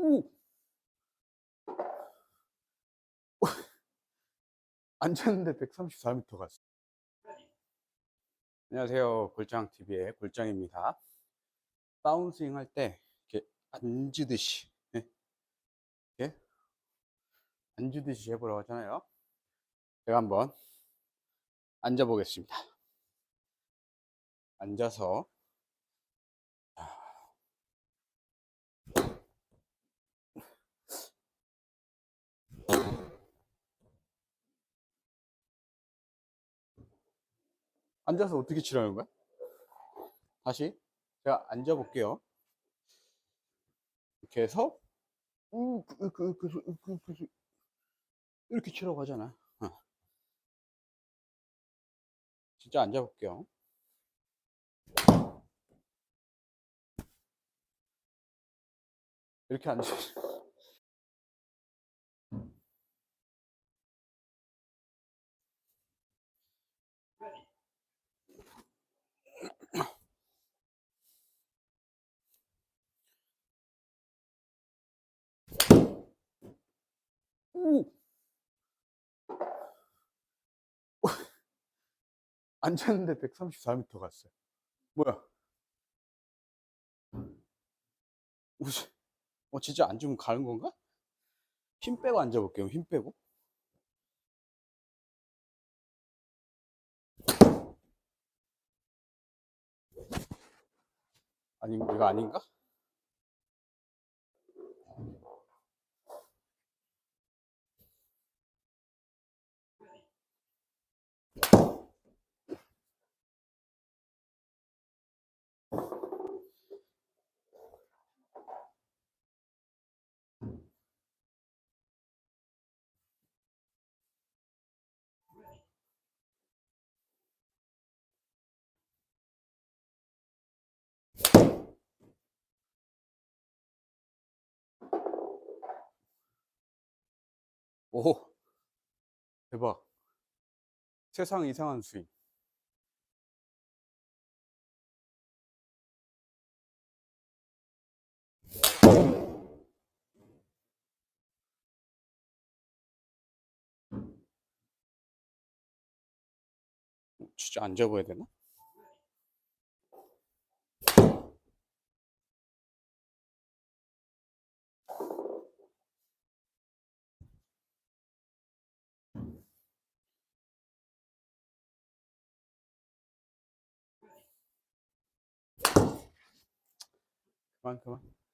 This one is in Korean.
오! 앉았는데 134m 갔어. 안녕하세요. 골장TV의 골장입니다. 다운스윙 할 때 이렇게 앉으듯이, 예? 이렇게 앉으듯이 해보라고 하잖아요. 제가 한번 앉아보겠습니다. 앉아서 앉아서 어떻게 치라는 거야? 다시 제가 앉아 볼게요. 이렇게 해서 그, 그, 그, 이렇게 치라고 하잖아. 어. 진짜 앉아 볼게요. 이렇게 앉아. 오! 앉았는데 134m 갔어요. 뭐야? 무슨, 어, 진짜 앉으면 가는 건가? 힘 빼고 앉아볼게요. 힘 빼고. 아니, 이거 아닌가? 오, 대박. 세상 이상한 스윙. 진짜 앉아봐야 되나? Come on!